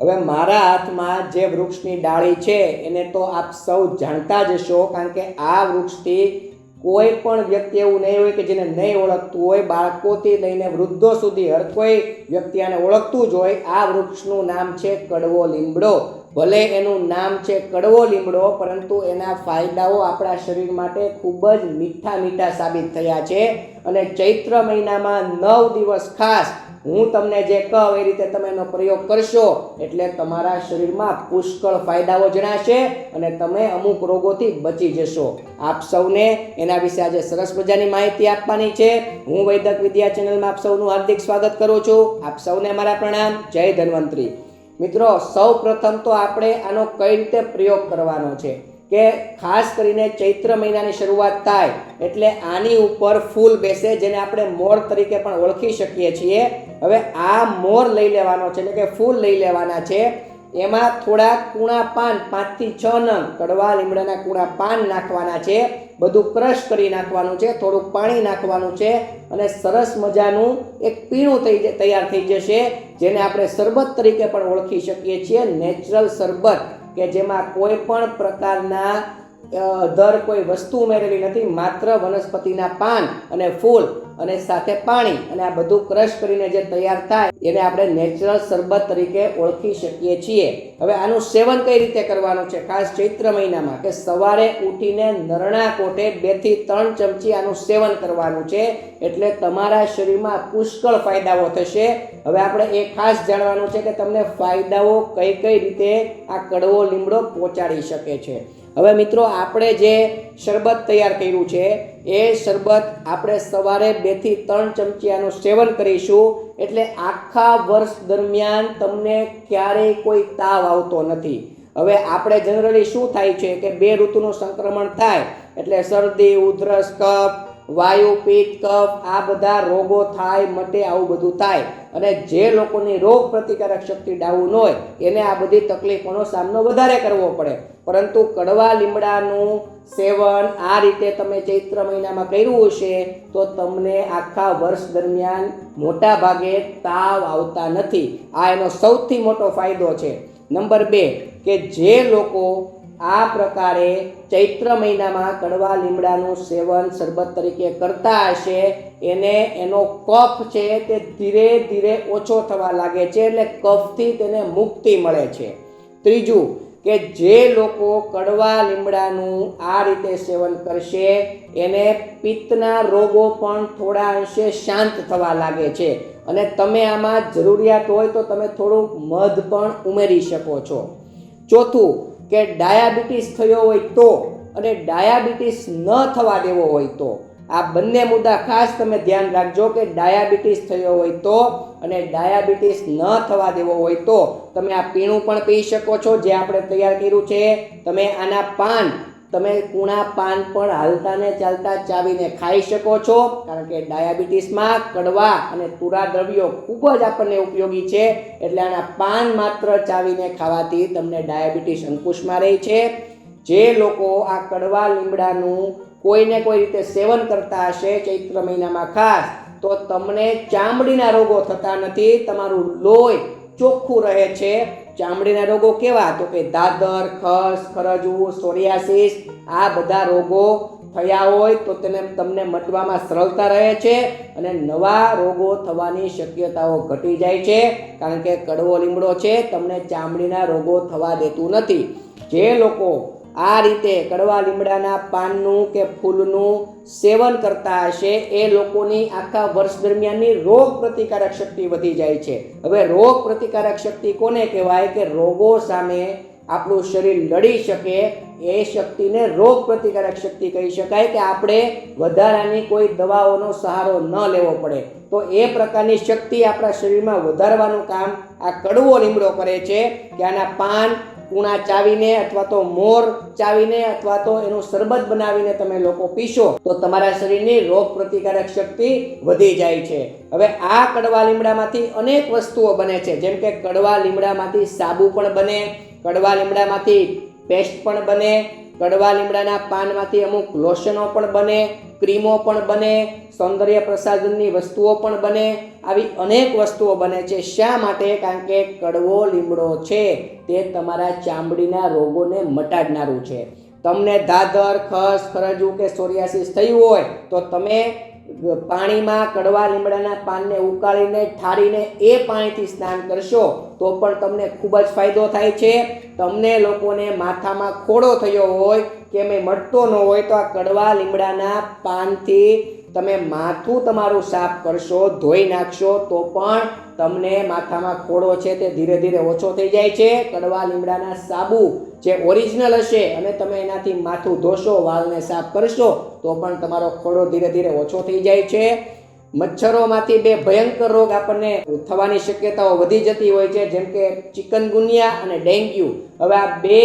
હવે મારા હાથમાં જે વૃક્ષની ડાળી છે, એને તો આપ સૌ જાણતા જ હશો, કારણ કે આ વૃક્ષથી કોઈ પણ વ્યક્તિ એવું નહીં હોય કે જેને નહીં ઓળખતું હોય, બાળકોથી લઈને વૃદ્ધો સુધી હર કોઈ વ્યક્તિ આને ઓળખતું જ હોય. આ વૃક્ષનું નામ છે કડવો લીમડો. ભલે એનું નામ છે કડવો લીમડો, પરંતુ એના ફાયદાઓ આપણા શરીર માટે ખૂબ જ મીઠા મીઠા સાબિત થયા છે. અને ચૈત્ર મહિનામાં નવ દિવસ ખાસ હું તમને જે કહું એ રીતે તમે એનો પ્રયોગ કરશો એટલે તમારા શરીરમાં પુષ્કળ ફાયદાઓ જણાશે અને તમે અમુક રોગોથી બચી જશો. આપ સૌને એના વિશે આજે સરસ મજાની માહિતી આપવાની છે. હું વૈદક વિદ્યા ચેનલમાં આપ સૌનું હાર્દિક સ્વાગત કરું છું. આપ સૌને મારા પ્રણામ. જય ધન્વંતરી. મિત્રો સૌ પ્રથમ તો આપણે આનો કઈ રીતે પ્રયોગ કરવાનો છે? કે ખાસ કરીને ચૈત્ર મહિનાની શરૂઆત થાય એટલે આની ઉપર ફૂલ બેસે જેને આપણે મોર તરીકે પણ ઓળખી શકીએ છીએ. હવે આ મોર લઈ લેવાનો છે એટલે કે ફૂલ લઈ લેવાના છે. એમાં થોડા કૂણા પાન, પાંચથી છ નંગ કડવા લીમડાના કૂણા પાન નાખવાના છે. બધું ક્રશ કરી નાખવાનું છે, થોડુંક પાણી નાખવાનું છે અને સરસ મજાનું એક પીણું થઈ તૈયાર થઈ જશે, જેને આપણે શરબત તરીકે પણ ઓળખી શકીએ છીએ, નેચરલ શરબત. કે જેમાં કોઈ પણ પ્રકારના દર કોઈ વસ્તુ ઉમેરેલી નથી, માત્ર વનસ્પતિના પાન અને ફૂલ અને સાથે પાણી અને આ બધું ક્રશ કરીને જે તૈયાર થાય, એને આપણે નેચરલ શરબત તરીકે ઓળખી શકીએ છીએ. હવે આનું સેવન કઈ રીતે કરવાનું છે? ખાસ ચૈત્ર મહિનામાં કે સવારે ઉઠીને નરણા કોઠે બેથી ત્રણ ચમચી આનું સેવન કરવાનું છે, એટલે તમારા શરીરમાં પુષ્કળ ફાયદાઓ થશે. હવે આપણે એ ખાસ જાણવાનું છે કે તમને ફાયદાઓ કઈ કઈ રીતે આ કડવો લીમડો પહોંચાડી શકે છે. હવે મિત્રો, આપણે જે શરબત તૈયાર કર્યું છે, એ શરબત આપણે સવારે બેથી ત્રણ ચમચી આનું સેવન કરીશું એટલે આખા વર્ષ દરમિયાન તમને ક્યારેય કોઈ તાવ આવતો નથી. હવે આપણે જનરલી શું થાય છે કે બે ઋતુનું સંક્રમણ થાય, એટલે શરદી, ઉધરસ, કફ વાયુ પિત્ત કફ, આ બધા રોગો થાય, મટે, આવું બધું થાય. અને જે લોકોની રોગ પ્રતિકારક શક્તિ ડાઉન હોય, એને આ બધી તકલીફોનો સામનો વધારે કરવો પડે. પરંતુ કડવા લીમડાનું સેવન આ રીતે તમે ચૈત્ર મહિનામાં કર્યું હશે, તો તમને આખા વર્ષ દરમિયાન મોટા ભાગે તાવ આવતા નથી. આ એનો સૌથી મોટો ફાયદો છે. નંબર બે, કે જે લોકો આ પ્રકારે ચૈત્ર મહિનામાં કડવા લીમડાનું સેવન શરબત તરીકે કરતા હશે. એને એનો કફ છે તે ધીરે ધીરે ઓછો થવા લાગે છે એટલે કફથી તેને મુક્તિ મળે છે. ત્રીજું કે જે લોકો કડવા લીમડાનું આ રીતે સેવન કરશે એને પિત્તના રોગો પણ થોડા અંશે શાંત થવા લાગે છે. અને તમે આમાં જરૂરિયાત હોય તો તમે થોડુંક મધ પણ ઉમેરી શકો છો. ચોથું કે ડાયાબિટીસ થયો હોય તો અને ડાયાબિટીસ ન થવા દેવો હોય તો. આ બંને મુદ્દા ખાસ તમે ધ્યાન રાખજો કે ડાયાબિટીસ થયો હોય તો અને ડાયાબિટીસ ન થવા દેવો હોય તો. તમે આ પીણું પણ પી શકો છો, જે આપણે તૈયાર કર્યું છે. તમે આના પાન તમે કૂણા પાન પણ હાલતા ને ચાલતા ચાવીને ખાઈ શકો છો, કારણ કે ડાયાબિટીસમાં કડવા અને તુરા દ્રવ્યો ખૂબ જ આપણને ઉપયોગી છે, એટલે આના પાન માત્ર ચાવીને ખાવાથી તમને ડાયાબિટીસ અંકુશમાં રહે છે. જે લોકો આ કડવા લીમડાનું કોઈને કોઈ રીતે સેવન કરતા હશે ચૈત્ર મહિનામાં ખાસ, તો તમને ચામડીના રોગો થતા નથી, તમારું લોહી ચોખ્ખું રહે છે ચામડીના રોગો કેવા? તો કે દાદર, ખસ ખરજવું સોરિયાસિસ, આ બધા રોગો થયા હોય તો તેને તમને મટવામાં સરળતા રહે છે અને નવા રોગો થવાની શક્યતાઓ ઘટી જાય છે. કારણ કે કડવો લીમડો છે, તમને ચામડીના રોગો થવા દેતું નથી. જે લોકો આ રીતે કડવા લીમડાના પાનનું કે ફૂલનું સેવન કરતા હશે, એ લોકોની આખા વર્ષ દરમિયાનની રોગ પ્રતિકારક શક્તિ વધી જાય છે. હવે રોગ પ્રતિકારક શક્તિ કોને કહેવાય? કે રોગો સામે આપણું શરીર લડી શકે, એ શક્તિને રોગ પ્રતિકારક શક્તિ કહી શકાય કે આપણે વધારાની કોઈ દવાઓનો સહારો ન લેવો પડે. તો એ પ્રકારની શક્તિ આપણા શરીરમાં વધારવાનું કામ આ કડવો લીમડો કરે છે કે આના પાન કૂણા ચાવીને અથવા તો મોર ચાવીને અથવા તો એનું શરબત બનાવીને તમે લોકો પીશો, તો તમારા શરીરની રોગ પ્રતિકારક શક્તિ વધી જાય છે. હવે આ કડવા લીમડામાંથી અનેક વસ્તુઓ બને છે. જેમ કે કડવા લીમડામાંથી સાબુ પણ બને, કડવા લીમડામાંથી પેસ્ટ પણ બને કડવા લીમડાના પાનમાંથી અમુક લોશનો પણ બને, ક્રીમો પણ બને, સૌંદર્ય પ્રસાધનની વસ્તુઓ પણ બને, આવી અનેક વસ્તુઓ બને છે. શા માટે? કારણ કે કડવો લીમડો છે, તે તમારા ચામડીના રોગોને મટાડનારું છે. તમને દાદર ખસ ખરજવું કે સોરિયાસિસ થયું હોય, તો તમે પાણીમાં કડવા લીમડાના પાનને ઉકાળીને, ઠારીને એ પાણીથી સ્નાન કરશો, તો પણ તમને ખૂબ જ ફાયદો થાય છે. તમને લોકોને માથામાં ખોડો થયો હોય કે મેં મળતો ન હોય તો આ કડવા લીમડાના પાનથી તમે માથું તમારું સાફ કરશો, ધોઈ નાખશો, તો પણ તમને માથામાં ખોડો છે તે ધીરે ધીરે ઓછો થઈ જાય છે. કડવા લીમડાના સાબુ જે ઓરિજિનલ હશે અને તમે એનાથી માથું ધોશો, વાલને સાફ કરશો, તો પણ તમારો ખોડો ધીરે ધીરે ઓછો થઈ જાય છે. મચ્છરોમાંથી બે ભયંકર રોગ આપણને થવાની શક્યતાઓ વધી જતી હોય છે, જેમ કે ચિકનગુનિયા અને ડેન્ગ્યુ. હવે આ બે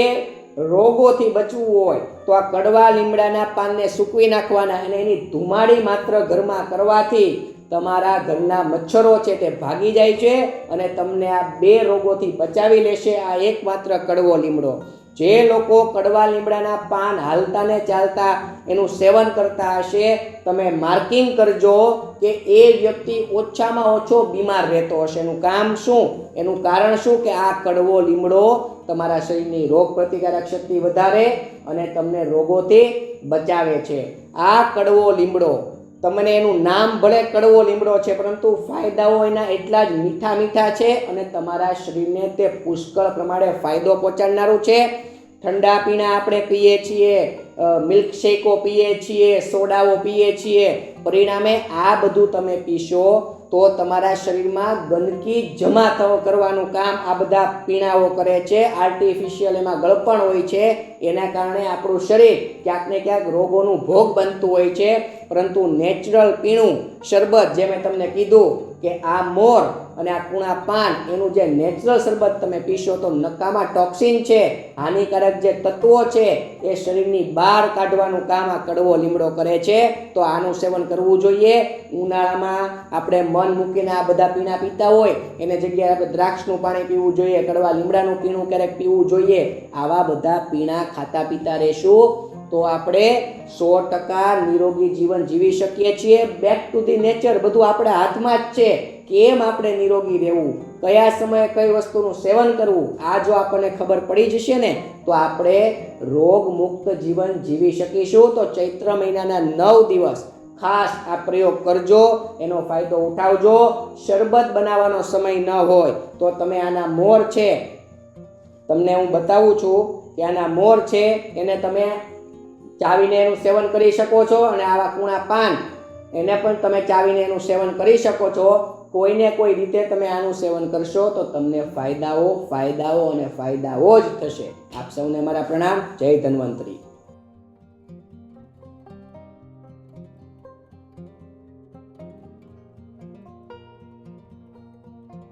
રોગોથી બચવું હોય, તો આ કડવા લીમડાના પાનને સૂકવી નાખવાના અને એની ધુમાડી માત્ર ઘરમાં કરવાથી તમારા ઘરના મચ્છરો છે તે ભાગી જાય છે અને તમને આ બે રોગોથી બચાવી લેશે. આ એકમાત્ર કડવો લીમડો. જે લોકો કડવા લીમડાના પાન હાલતા ને ચાલતા એનું સેવન કરતા હશે, તમે માર્કિંગ કરજો કે એ વ્યક્તિ ઓછામાં ઓછો બીમાર રહેતો હશે. એનું કામ શું? એનું કારણ શું? કે આ કડવો લીમડો તમારા શરીરની રોગ પ્રતિકારક શક્તિ વધારે અને તમને રોગોથી બચાવે છે. આ કડવો લીમડો તમને એનું નામ ભલે કડવો લીમડો છે, પરંતુ ફાયદાઓ એના એટલા જ મીઠા મીઠા છે અને તમારા શરીરને તે પુષ્કળ પ્રમાણે ફાયદો પહોંચાડનારું છે. ઠંડા પીણા આપણે પીએ છીએ મિલ્કશેકો પીએ છીએ, સોડાઓ પીએ છીએ. પરિણામે આ બધું તમે પીશો તો તમારા શરીરમાં ગંદકી જમા થવા કરવાનું કામ આ બધા પીણાઓ કરે છે. આર્ટિફિશિયલ એમાં ગળપણ હોય છે. એના કારણે આપણું શરીર ક્યાંક ને ક્યાંક રોગોનું ભોગ બનતું હોય છે. પરંતુ નેચરલ પીણું, શરબત જે મેં તમને કીધું કે આ મોર અને આ કુણા પાન, એનું જે નેચરલ શરબત તમે પીશો તો નકામા ટોક્સિન છે, હાનિકારક જે તત્વો છે, એ શરીરની બહાર કાઢવાનું કામ આ કડવો લીમડો કરે છે. તો આનું સેવન કરવું જોઈએ. ઉનાળામાં આપણે મન મૂકીને આ બધા પીણા પીતા હોય, એને જગ્યાએ આપણે દ્રાક્ષનું પાણી પીવું જોઈએ, કડવા લીમડાનું પીણું ક્યારેક પીવું જોઈએ. આવા બધા પીણા ખાતા પીતા રહેશું. તો આપણે સો ટકા નિરોગી જીવન જીવી શકીએ છીએ. બેક ટુ ધી નેચર બધું આપણા હાથમાં જ છે. કેમ આપણે નિરોગી રહેવું? કયા સમયે કઈ વસ્તુનું સેવન કરવું? આ જો આપણને ખબર પડી જશે ને, તો આપણે રોગ મુક્ત જીવન જીવી શકીશું. તો ચૈત્ર મહિનાના નવ દિવસ ખાસ આ પ્રયોગ કરજો. એનો ફાયદો ઉઠાવજો. શરબત બનાવવાનો સમય ન હોય તો તમે આના મોર છે. તમને હું બતાવું છું કે આના મોર છે, એને તમે ચાવીને એનું સેવન કરી શકો છો અને આવા કૂણા પાન એને પણ તમે ચાવીને એનું સેવન કરી શકો છો. કોઈને કોઈ રીતે તમે આનું સેવન કરશો તો તમને ફાયદાઓ ફાયદાઓ અને ફાયદાઓ જ થશે. આપ સૌને મારા પ્રણામ. જય ધન્વંતરી.